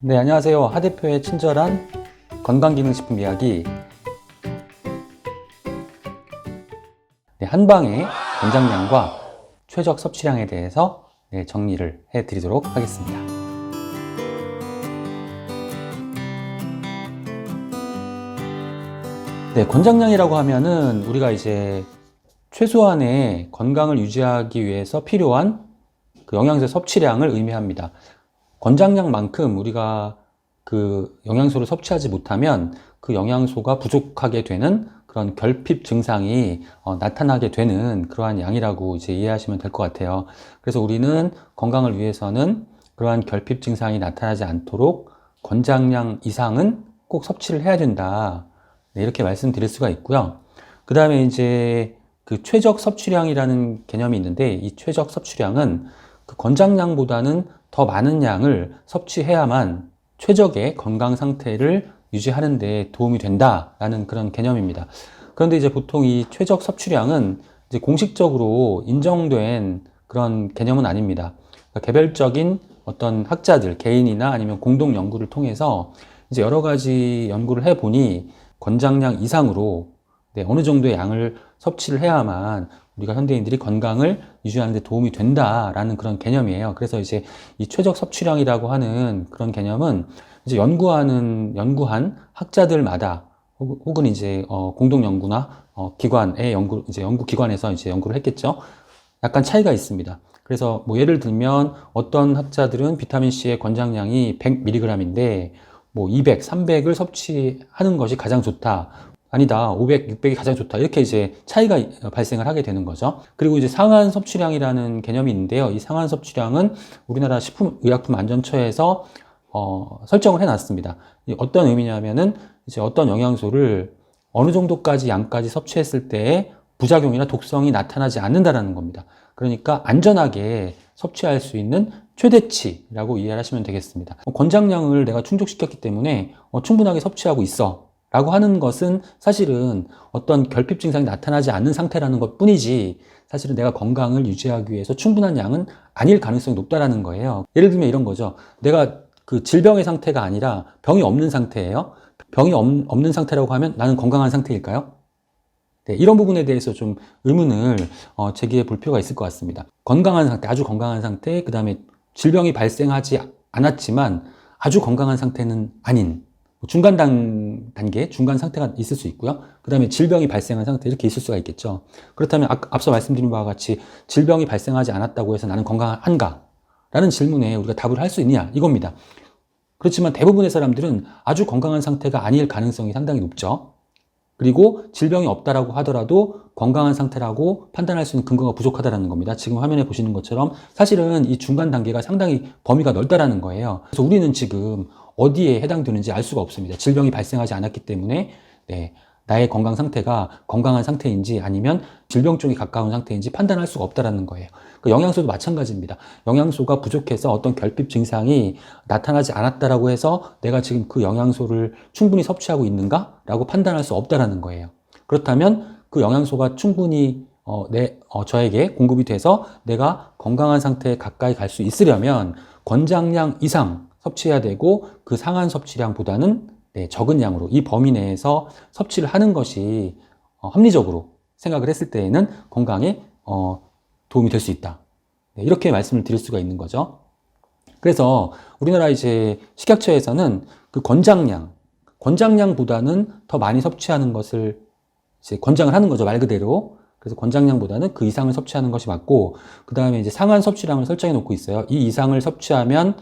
네, 안녕하세요. 하 대표의 친절한 건강기능식품 이야기. 네, 한방의 권장량과 최적 섭취량에 대해서 네, 정리를 해 드리도록 하겠습니다. 네, 권장량이라고 하면은 우리가 이제 최소한의 건강을 유지하기 위해서 필요한 그 영양소 섭취량을 의미합니다. 권장량만큼 우리가 그 영양소를 섭취하지 못하면 그 영양소가 부족하게 되는 그런 결핍 증상이 어, 나타나게 되는 그러한 양이라고 이제 이해하시면 될 것 같아요. 그래서 우리는 건강을 위해서는 그러한 결핍 증상이 나타나지 않도록 권장량 이상은 꼭 섭취를 해야 된다. 네, 이렇게 말씀드릴 수가 있고요. 그 다음에 이제 그 최적 섭취량이라는 개념이 있는데 이 최적 섭취량은 그 권장량보다는 더 많은 양을 섭취해야만 최적의 건강 상태를 유지하는 데 도움이 된다라는 그런 개념입니다. 그런데 이제 보통 이 최적 섭취량은 이제 공식적으로 인정된 그런 개념은 아닙니다. 그러니까 개별적인 어떤 학자들, 개인이나 아니면 공동 연구를 통해서 이제 여러 가지 연구를 해 보니 권장량 이상으로 네, 어느 정도의 양을 섭취를 해야만 우리가 현대인들이 건강을 유지하는 데 도움이 된다라는 그런 개념이에요. 그래서 이제 이 최적 섭취량이라고 하는 그런 개념은 이제 연구하는 연구한 학자들마다 혹- 혹은 이제 어, 공동 연구나 어, 기관의 연구 이제 연구 기관에서 이제 연구를 했겠죠. 약간 차이가 있습니다. 그래서 뭐 예를 들면 어떤 학자들은 비타민 C의 권장량이 100mg인데 뭐 200, 300을 섭취하는 것이 가장 좋다. 아니다. 500, 600이 가장 좋다. 이렇게 이제 차이가 발생을 하게 되는 거죠. 그리고 이제 상한 섭취량이라는 개념이 있는데요. 이 상한 섭취량은 우리나라 식품 의약품 안전처에서 어, 설정을 해 놨습니다. 이 어떤 의미냐면은 이제 어떤 영양소를 어느 정도까지 양까지 섭취했을 때 부작용이나 독성이 나타나지 않는다라는 겁니다. 그러니까 안전하게 섭취할 수 있는 최대치라고 이해하시면 되겠습니다. 어, 권장량을 내가 충족시켰기 때문에 어, 충분하게 섭취하고 있어. 라고 하는 것은 사실은 어떤 결핍 증상이 나타나지 않는 상태라는 것 뿐이지 사실은 내가 건강을 유지하기 위해서 충분한 양은 아닐 가능성이 높다라는 거예요. 예를 들면 이런 거죠. 내가 그 질병의 상태가 아니라 병이 없는 상태예요. 병이 없, 없는 상태라고 하면 나는 건강한 상태일까요? 네, 이런 부분에 대해서 좀 의문을 어, 제기해 볼 필요가 있을 것 같습니다. 건강한 상태, 아주 건강한 상태, 그 다음에 질병이 발생하지 않았지만 아주 건강한 상태는 아닌 뭐 중간 단, 단계, 중간 상태가 있을 수 있고요. 그 다음에 질병이 발생한 상태 이렇게 있을 수가 있겠죠. 그렇다면 아- 앞서 말씀드린 바와 같이 질병이 발생하지 않았다고 해서 나는 건강한가? 라는 질문에 우리가 답을 할 수 있느냐? 이겁니다. 그렇지만 대부분의 사람들은 아주 건강한 상태가 아닐 가능성이 상당히 높죠. 그리고 질병이 없다라고 하더라도 건강한 상태라고 판단할 수 있는 근거가 부족하다라는 겁니다. 지금 화면에 보시는 것처럼 사실은 이 중간 단계가 상당히 범위가 넓다라는 거예요. 그래서 우리는 지금 어디에 해당되는지 알 수가 없습니다. 질병이 발생하지 않았기 때문에 네, 나의 건강 상태가 건강한 상태인지 아니면 질병 쪽이 가까운 상태인지 판단할 수가 없다라는 거예요. 그 영양소도 마찬가지입니다. 영양소가 부족해서 어떤 결핍 증상이 나타나지 않았다라고 해서 내가 지금 그 영양소를 충분히 섭취하고 있는가라고 판단할 수 없다라는 거예요. 그렇다면 그 영양소가 충분히 어, 내, 어, 저에게 공급이 돼서 내가 건강한 상태에 가까이 갈 수 있으려면 권장량 이상 섭취해야 되고 그 상한 섭취량보다는 네, 적은 양으로 이 범위 내에서 섭취를 하는 것이 어, 합리적으로 생각을 했을 때에는 건강에 어, 도움이 될 수 있다. 네, 이렇게 말씀을 드릴 수가 있는 거죠. 그래서 우리나라 이제 식약처에서는 그 권장량, 권장량보다는 더 많이 섭취하는 것을 이제 권장을 하는 거죠. 말 그대로. 그래서 권장량보다는 그 이상을 섭취하는 것이 맞고, 그 다음에 이제 상한 섭취량을 설정해 놓고 있어요. 이 이상을 섭취하면,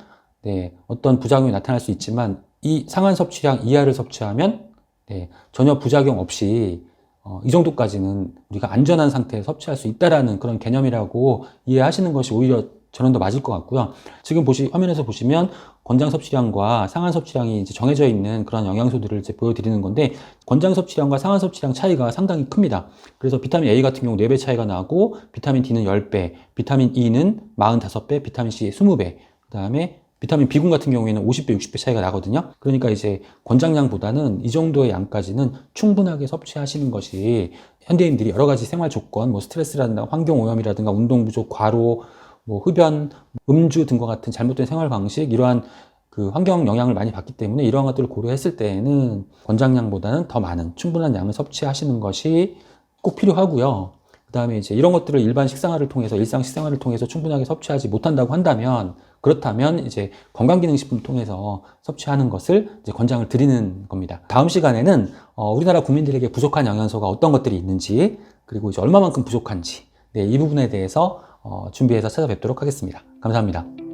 네, 어떤 부작용이 나타날 수 있지만, 이 상한 섭취량 이하를 섭취하면, 네, 전혀 부작용 없이, 어, 이 정도까지는 우리가 안전한 상태에 섭취할 수 있다라는 그런 개념이라고 이해하시는 것이 오히려 저는 더 맞을 것 같고요. 지금 보시, 화면에서 보시면 권장 섭취량과 상한 섭취량이 이제 정해져 있는 그런 영양소들을 이제 보여드리는 건데, 권장 섭취량과 상한 섭취량 차이가 상당히 큽니다. 그래서 비타민 A 같은 경우 4배 차이가 나고, 비타민 D는 10배, 비타민 E는 45배, 비타민 C 20배, 그 다음에 비타민 B군 같은 경우에는 50배, 60배 차이가 나거든요. 그러니까 이제 권장량보다는 이 정도의 양까지는 충분하게 섭취하시는 것이 현대인들이 여러 가지 생활 조건, 뭐 스트레스라든가 환경 오염이라든가 운동 부족, 과로, 뭐 흡연, 음주 등과 같은 잘못된 생활 방식, 이러한 그 환경 영향을 많이 받기 때문에 이러한 것들을 고려했을 때에는 권장량보다는 더 많은 충분한 양을 섭취하시는 것이 꼭 필요하고요. 그 다음에 이제 이런 것들을 일반 식생활을 통해서 일상 식생활을 통해서 충분하게 섭취하지 못한다고 한다면 그렇다면 이제 건강기능식품 통해서 섭취하는 것을 권장을 드리는 겁니다. 다음 시간에는 어, 우리나라 국민들에게 부족한 영양소가 어떤 것들이 있는지 그리고 이제 얼마만큼 부족한지 네, 이 부분에 대해서 어, 준비해서 찾아뵙도록 하겠습니다. 감사합니다.